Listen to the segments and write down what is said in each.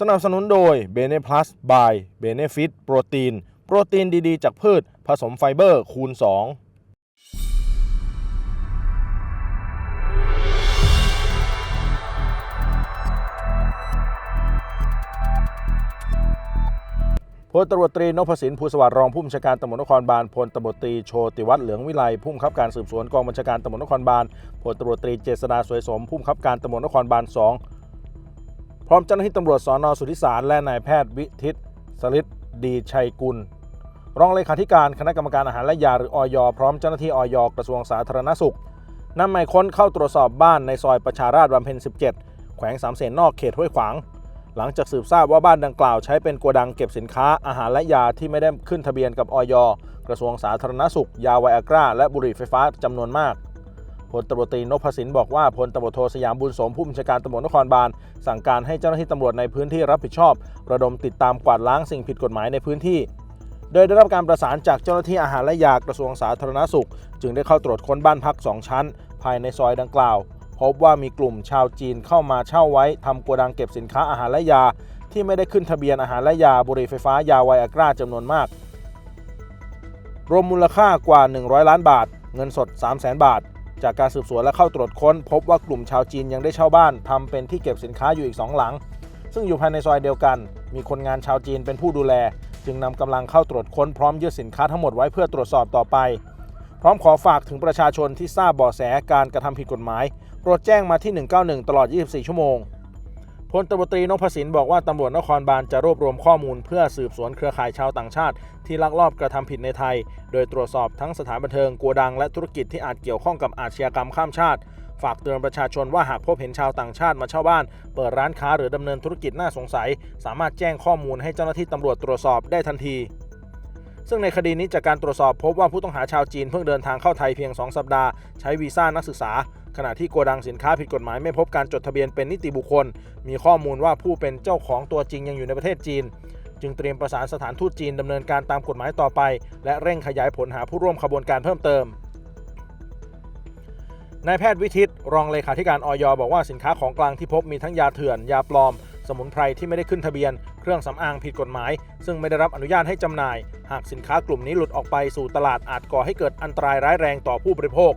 สนับสนุนโดย b e n e Plus by Benefit โปรตีน โปรตีนดีๆ จากพืช ผสมไฟเบอร์คูณ 2 พลตำรวจตรีนพสินภูสวัสดิ์รองผู้บัญชาการตำรวจนครบาลพลตำรวจตรีโชติวัฒน์เหลืองวิไลผู้บังคับการสืบสวนกองบัญชาการตำรวจนครบาลพลตำรวจตรีเจษดาสวยสมผู้บังคับการตำรวจนครบาล2 พร้อมเจ้าหน้าที่ตำรวจสอนอสุทธิสารและนายแพทย์วิทิตสลิดดีชัยกุล รองเลขาธิการคณะกรรมการอาหารและยาหรืออยพร้อมเจ้าหน้าที่อยกระทรวงสาธารณสุขนำหมายค้นเข้าตรวจสอบบ้านในซอยประชาราษฎร์บำเพ็ญ 17 แขวงสามเสนนอกเขตห้วยขวาง หลังจากสืบทราบว่าบ้านดังกล่าวใช้เป็นโกดังเก็บสินค้าอาหารและยาที่ไม่ได้ขึ้นทะเบียนกับอยกระทรวงสาธารณสุข ยาไวอากราและบุหรี่ไฟฟ้าจำนวนมาก ลตำรวจตรีนพสินบอกว่าพลตำรวจโทสยามบุญสมผู้บัญชาการตำรวจนครบาลสั่งการให้เจ้าหน้าที่ตำรวจในพื้นที่รับผิดชอบ ระดมติดตามกวาดล้างสิ่งผิดกฎหมายในพื้นที่ โดยได้รับการประสานจากเจ้าหน้าที่อาหารและยากระทรวงสาธารณสุข จึงได้เข้าตรวจค้นบ้านพัก 2 ชั้น ภายในซอยดังกล่าว พบว่ามีกลุ่มชาวจีนเข้ามาเช่าไว้ทำโกดังเก็บสินค้าอาหารและยา ที่ไม่ได้ขึ้นทะเบียนอาหารและยาบุหรี่ไฟฟ้ายาไวอากราจำนวนมาก รวมมูลค่ากว่า 100 ล้านบาท เงินสด 3 0 0 0 0 0 บาท จากการสืบสวนและเข้าตรวจค้น พบว่ากลุ่มชาวจีนยังได้เช่าบ้านทำเป็นที่เก็บสินค้าอยู่อีกสองหลัง ซึ่งอยู่ภายในซอยเดียวกัน มีคนงานชาวจีนเป็นผู้ดูแล จึงนำกำลังเข้าตรวจค้นพร้อมยึดสินค้าทั้งหมดไว้เพื่อตรวจสอบต่อไป พร้อมขอฝากถึงประชาชนที่ทราบเบาะแสการกระทำผิดกฎหมาย โปรดแจ้งมาที่ 191 ตลอด 24 ชั่วโมง พลตำรวจตรีนพสินบอกว่าตำรวจนครบาลจะรวบรวมข้อมูล เพื่อสืบสวนเครือข่ายชาวต่างชาติ ที่ลักลอบกระทำผิดในไทย โดยตรวจสอบทั้งสถานบันเทิงโกดังและธุรกิจที่อาจเกี่ยวข้องกับอาชญากรรมข้ามชาติ ฝากเตือนประชาชนว่าหากพบเห็นชาวต่างชาติมาเช่าบ้าน เปิดร้านค้าหรือดำเนินธุรกิจน่าสงสัย สามารถแจ้งข้อมูลให้เจ้าหน้าที่ตำรวจตรวจสอบได้ทันทีซึ่งในคดีนี้จากการตรวจสอบพบว่าผู้ต้องหาชาวจีนเพิ่งเดินทางเข้าไทยเพียง 2 สัปดาห์ ใช้วีซ่านักศึกษา ขณะที่โกดังสินค้าผิดกฎหมายไม่พบการจดทะเบียนเป็นนิติบุคคล มีข้อมูลว่าผู้เป็นเจ้าของตัวจริงยังอยู่ในประเทศจีน จึงเตรียมประสานสถานทูตจีนดำเนินการตามกฎหมายต่อไป และเร่งขยายผลหาผู้ร่วมขบวนการเพิ่มเติมนายแพทย์วิทิต รองเลขาธิการออยบอกว่าสินค้าของกลางที่พบมีทั้งยาเถื่อน ยาปลอม สมุนไพรที่ไม่ได้ขึ้นทะเบียน เครื่องสำอางผิดกฎหมาย ซึ่งไม่ได้รับอนุญาตให้จำหน่าย หากสินค้ากลุ่มนี้หลุดออกไปสู่ตลาดอาจก่อให้เกิดอันตรายร้ายแรงต่อผู้บริโภค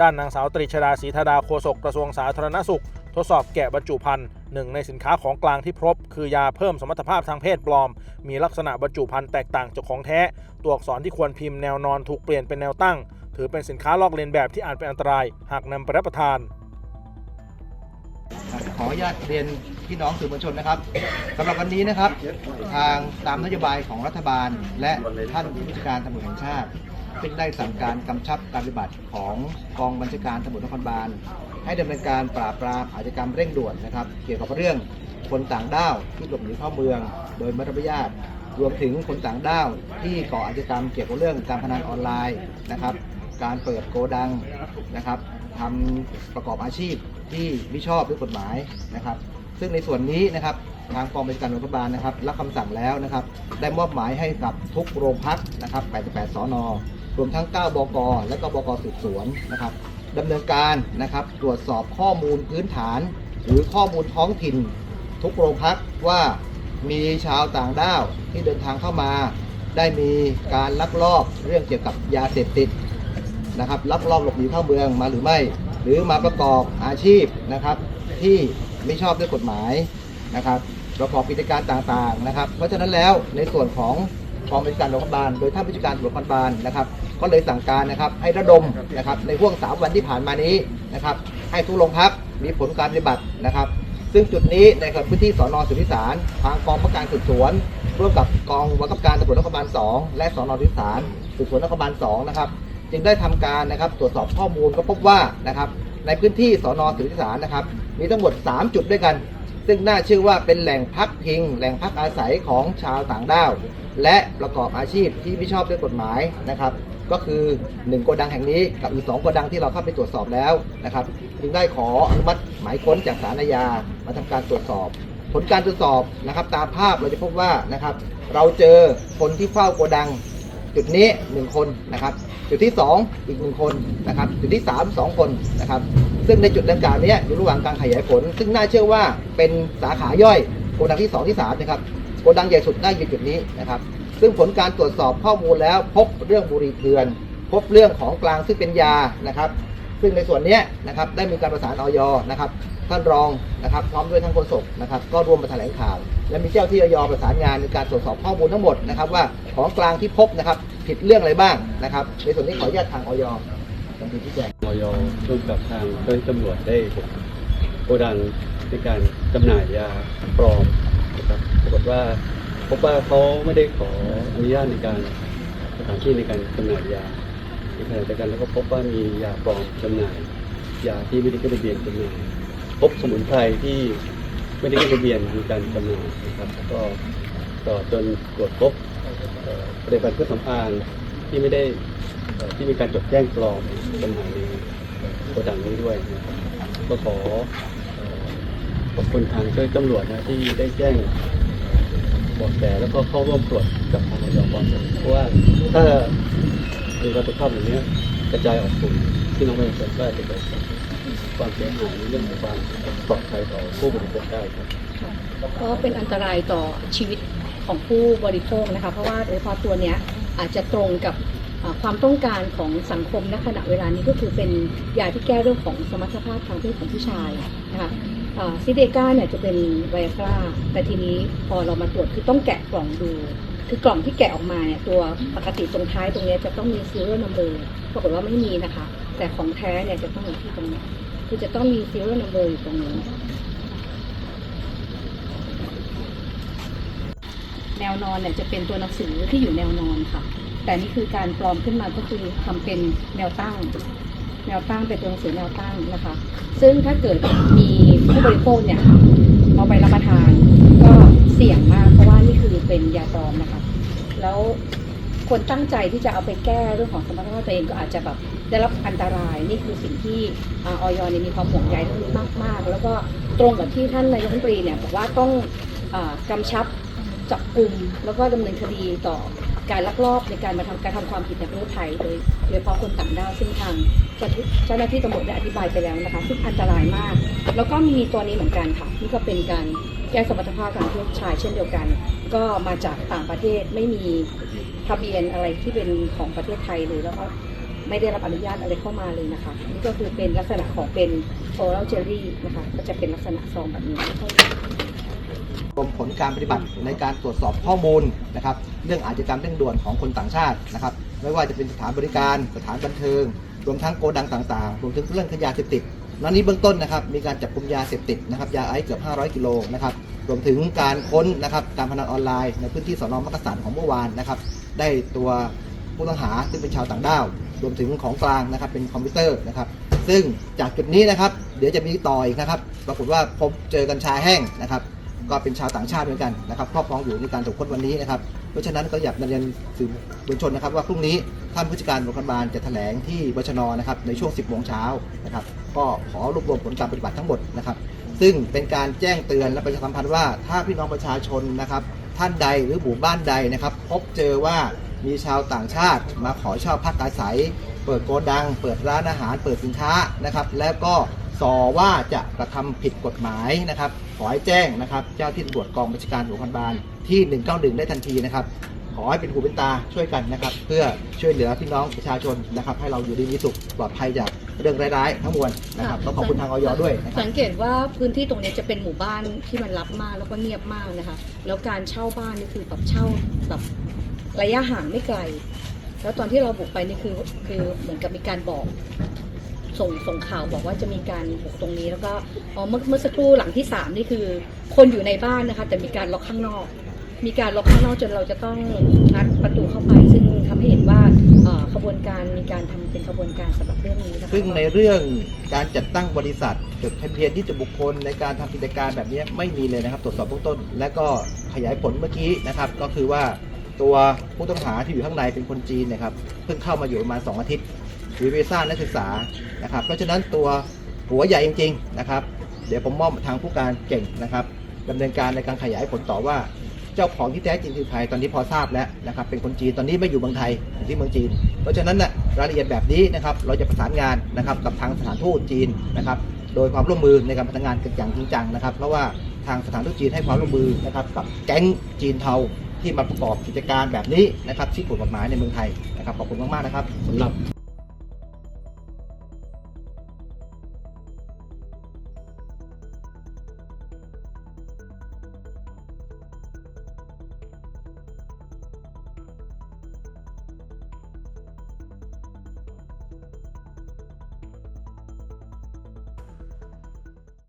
ด้านนางสาวตรีชดาศรีธาดาโฆษกกระทรวงสาธารณสุข ทดสอบแกะบรรจุภัณฑ์หนึ่งในสินค้าของกลางที่พบ คือยาเพิ่มสมรรถภาพทางเพศปลอม มีลักษณะบรรจุภัณฑ์แตกต่างจากของแท้ ตัวอักษรที่ควรพิมพ์แนวนอนถูกเปลี่ยนเป็นแนวตั้ง ถือเป็นสินค้าลอกเลียนแบบที่อาจเป็นอันตราย หากนำไปรับประทาน ขออนุญาตเรียนพี่น้องสื่อมวลชนนะครับสำหรับวันนี้นะครับ ทางตามนโยบายของรัฐบาล และท่านผู้บัญชาการตำรวจแห่งชาติ ได้สั่งการกำชับการปฏิบัติของกองบัญชาการตำรวจนครบาล ให้ดำเนินการปราบปรามอาชญากรรมเร่งด่วนนะครับ เกี่ยวกับเรื่องคนต่างด้าวที่หลบหนีเข้าเมือง โดยไม่รับอนุญาตรวมถึงคนต่างด้าวที่ก่ออาชญากรรมเกี่ยวกับเรื่องการพนันออนไลน์นะครับ การเปิดโกดังนะครับทำประกอบอาชีพที่ไม่ชอบด้วยกฎหมายนะครับ ซึ่งในส่วนนี้นะครับทางกองบัญชาการตำรวจนครบาลนะครับรับคำสั่งแล้วนะครับ ได้มอบหมายให้กับทุกโรงพักนะครับ 88 สอนอ รวมทั้ง 9 บก และก็บกสืบสวนนะครับดำเนินการนะครับตรวจสอบข้อมูลพื้นฐาน หรือข้อมูลท้องถิ่น ทุกโรงพักว่ามีชาวต่างด้าวที่เดินทางเข้ามา ได้มีการลักลอบเรื่องเกี่ยวกับยาเสพติดนะครับลักลอบหลบหนีเข้าเมืองมาหรือไม่ หรือมาประกอบอาชีพนะครับ ที่ไม่ชอบด้วยกฎหมายนะครับ ประกอบกิจการต่างๆนะครับ เพราะฉะนั้นแล้วในส่วนของกองบัญชาการตำรวจนครบาลโดยท่านผู้จัดการตำรวจนครบาลนะครับ ก็เลยสั่งการนะครับให้ระดมนะครับในห่วงสามวันที่ผ่านมานี้นะครับให้ทุกโรงพักมีผลการปฏิบัตินะครับ ซึ่งจุดนี้ในพื้นที่สอนอสุทธิสารทางกองบังคับการสืบสวน ร่วมกับกองบังคับการตำรวจนครบาล2และสอนอสุทธิสารสืบสวนนครบาล2นะครับจึงได้ทำการนะครับตรวจสอบข้อมูลก็พบว่านะครับในพื้นที่สอนอสุทธิสารนะครับมีทั้งหมด 3 จุดด้วยกัน ซึ่งน่าเชื่อว่าเป็นแหล่งพักพิง แหล่งพักอาศัยของชาวต่างด้าว และประกอบอาชีพที่ไม่ชอบด้วยกฎหมายนะครับ ก็คือ1โกดังแห่งนี้กับอีก2โกดังที่เราเข้าไปตรวจสอบแล้วนะครับจึงได้ขออนุมัติหมายค้นจากศาลอาญามาทำการตรวจสอบ ผลการตรวจสอบนะครับ ตามภาพเราจะพบว่านะครับ เราเจอคนที่เฝ้าโกดัง จุดนี้ 1 คนนะครับ จุดที่ 2 อีก1คนนะครับ จุดที่ 3 2 คนนะครับ ซึ่งในจุดดังกล่าวเนี้ยอยู่ระหว่างการขยายผล ซึ่งน่าเชื่อว่าเป็นสาขาย่อยโกดังที่ 2 ที่3นะครับโกดังใหญ่สุดน่าอยู่จุดนี้นะครับ ซึ่งผลการตรวจสอบข้อมูลแล้ว พบเรื่องบุหรี่เถื่อน พบเรื่องของกลางซึ่งเป็นยานะครับ ซึ่งในส่วนนี้นะครับได้มีการประสานออยนะครับท่านรองนะครับพร้อมด้วยท่านโฆษกนะครับก็ร่วมมาแถลงข่าว และมีเจ้าที่ออยประสานงานในการตรวจสอบข้อมูลทั้งหมดนะครับว่าของกลางที่พบนะครับผิดเรื่องอะไรบ้างนะครับในส่วนนี้ขออนุญาตทางออยทันทีที่แจ้งออยร่วมกับทางเจ้าหน้าที่ตำรวจได้โกดังในการจำหน่ายยาปลอมนะครับปรากฏว่าพบว่าเขาไม่ได้ขอ อนุญาตในการสถานที่ในการจำหน่ายยาในขณะเดียวกันแล้วก็พบว่ามียาปลอมจำหน่ายยาที่ไม่ได้ขึ้นทะเบียนจำหน่ายพบสมุนไพรที่ไม่ได้ขึ้นทะเบียนมีการจำหน่ายนะครับก็ต่อจนตรวจพบผลิตภัณฑ์เครื่องสำอางที่ไม่ได้ที่มีการจดแจ้งปลอมจำหน่ายในโกดังนี้ด้วยนะครับก็ขอขอบคุณทางเจ้าหน้าที่ตำรวจนะที่ได้แจ้ง บาะแสแล้วก็เข้าร่วมตรวจกับทางอยก่อนเพราะว่าถ้ามีการตรวจสอบอย่างนี้กระจายออกสู่ที่น้องประชาชนก็อาจจะเกิดความเสียหายเรื่องของความปลอดภัยต่อผู้บริโภคได้ครับก็เป็นอันตรายต่อชีวิตของผู้บริโภคนะคะเพราะว่าโดยเฉพาะตัวเนี้ยอาจจะตรงกับความต้องการของสังคมณขณะเวลานี้ก็คือเป็นยาที่แก้เรื่องของสมรรถภาพทางเพศของผู้ชายนะคะ ซิเดกาเนี่ยจะเป็นไวอากราแต่ทีนี้พอเรามาตรวจคือต้องแกะกล่องดู คือกล่องที่แกะออกมาเนี่ยตัวปกติตรงท้ายตรงนี้จะต้องมี serial number ปรากฏว่าไม่มีนะคะ แต่ของแท้เนี่ยจะต้องอยู่ที่ตรงนี้คือจะต้องมี serial number อยู่ตรงนี้แนวนอนเนี่ยจะเป็นตัวหนังสือที่อยู่แนวนอนค่ะ แต่นี่คือการปลอมขึ้นมาก็คือทำเป็นแนวตั้ง แนวตั้งเป็นตัวหนังสือแนวตั้งนะคะ ซึ่งถ้าเกิดมีผู้บริโภคเนี่ยเอาไปรับประทานก็เสี่ยงมาก เพราะว่านี่คือเป็นยาปลอมนะคะ แล้วคนตั้งใจที่จะเอาไปแก้เรื่องของสมรรถภาพตัวเองก็อาจจะแบบได้รับอันตรายนี่คือสิ่งที่ออยเนี่ยมีความห่วงใยเรื่องนี้มาก ๆ แล้วก็ตรงกับที่ท่านนายกรัฐมนตรีเนี่ยบอกว่าต้องอกำชับจับกลุ่มแล้วก็ดำเนินคดีต่อ การลักลอบในการมาทำการทำความผิดในประเทศไทยโดยโดยเฉพาะคนต่างด้าวซึ่งทางเจ้าหน้าที่ตำรวจได้อธิบายไปแล้วนะคะ ซึ่งอันตรายมาก แล้วก็มีตัวนี้เหมือนกันค่ะนี่ก็เป็นการแก้สมรรถภาพทางเพศชายเช่นเดียวกัน ก็มาจากต่างประเทศไม่มีทะเบียนอะไรที่เป็นของประเทศไทยเลยแล้วก็ไม่ได้รับอนุญาตอะไรเข้ามาเลยนะคะนี่ก็คือเป็นลักษณะของเป็น oral jelly นะคะก็จะเป็นลักษณะซองแบบนี้ รวมผลการปฏิบัติในการตรวจสอบข้อมูลนะครับ เรื่องอาชญากรรมเร่งด่วนของคนต่างชาตินะครับ ไม่ว่าจะเป็นสถานบริการสถานบันเทิง รวมทั้งโกดังต่างๆรวมถึงเรื่องขยาเสพติดนั้นนี้เบื้องต้นนะครับมีการจับกลุ่มยาเสพติดนะครับยาไอซ์เกือบ 500 กิโลนะครับรวมถึงการค้นนะครับการพนันออนไลน์ในพื้นที่สอนอมักกะสันของเมื่อวานนะครับ ได้ตัวผู้ต้องหาซึ่งเป็นชาวต่างด้าว รวมถึงของกลางนะครับเป็นคอมพิวเตอร์นะครับ ซึ่งจากจุดนี้นะครับ เดี๋ยวจะมีต่ออีกนะครับ ปรากฏว่าพบเจอกัญชาแห้งนะครับ ก็เป็นชาวต่างชาติเหมือนกันนะครับครอบครองอยู่ในการถูกค้นวันนี้นะครับเพราะฉะนั้นก็อยากนเรียนสื่อมวลชนนะครับว่าพรุ่งนี้ท่านผู้จัดการตำรวจนครบาลจะแถลงที่บชนนะครับในช่วง 10โมงเช้านะครับก็ขอรวบรวมผลการปฏิบัติทั้งหมดนะครับซึ่งเป็นการแจ้งเตือนและประชาสัมพันธ์ว่าถ้าพี่น้องประชาชนนะครับท่านใดหรือหมู่บ้านใดนะครับพบเจอว่ามีชาวต่างชาติมาขอเช่าพักอาศัย เปิดโกดัง เปิดร้านอาหาร เปิดสินค้านะครับแล้วก็ สอว่าจะกระทำผิดกฎหมายนะครับ ขอให้แจ้งนะครับ เจ้าที่ตำรวจกองบัญชาการตำรวจนครบาลที่ 191 ได้ทันทีนะครับ ขอให้เป็นหูเป็นตาช่วยกันนะครับ เพื่อช่วยเหลือพี่น้องประชาชนนะครับ ให้เราอยู่ดีมีสุขปลอดภัยจากเรื่องร้ายๆทั้งมวลนะครับต้องขอบคุณทางออยด้วยนะครับสังเกตว่าพื้นที่ตรงนี้จะเป็นหมู่บ้านที่มันรับมากแล้วก็เงียบมากนะคะ แล้วการเช่าบ้านนี่คือแบบเช่าแบบระยะห่างไม่ไกล แล้วตอนที่เราบุกไปนี่คือคือเหมือนกับมีการบอก ส่งส่งข่าวบอกว่าจะมีการบุกตรงนี้แล้วก็อ๋อเมื่อเมื่อสักครู่หลังที่สามนี่คือ คนอยู่ในบ้านนะคะ แต่มีการล็อกข้างนอก มีการล็อกข้างนอกจนเราจะต้องงัดประตูเข้าไป ซึ่งทำให้เห็นว่าขบวนการมีการทำเป็นขบวนการสำหรับเรื่องนี้นะคะซึ่งในเรื่องการจัดตั้งบริษัทจดทะเบียนที่จะบุคคลในการทำกิจการแบบนี้ไม่มีเลยนะครับ ตรวจสอบเบื้องต้น และก็ขยายผลเมื่อกี้นะครับ ก็คือว่าตัวผู้ต้องหาที่อยู่ข้างในเป็นคนจีนนะครับเพิ่งเข้ามาอยู่ประมาณ 2 อาทิตย์ มีวีซ่านักศึกษานะครับ เพราะฉะนั้นตัวหัวใหญ่จริงๆนะครับ เดี๋ยวผมมอบทางผู้การเก่งนะครับดำเนินการในการขยายผลต่อว่าเจ้าของที่แท้จริงคือใครตอนนี้พอทราบแล้วนะครับเป็นคนจีนตอนนี้ไม่อยู่เมืองไทยอยู่ที่เมืองจีน เพราะฉะนั้นน่ะรายละเอียดแบบนี้นะครับเราจะประสานงานนะครับกับทางสถานทูตจีนนะครับโดยความร่วมมือในการประสานงานกันอย่างจริงจังนะครับเพราะว่าทางสถานทูตจีนให้ความร่วมมือนะครับกับแก๊งจีนเทาที่มาประกอบกิจการแบบนี้นะครับที่ผิดกฎหมายในเมืองไทยนะครับขอบคุณมากๆนะครับสำหรับ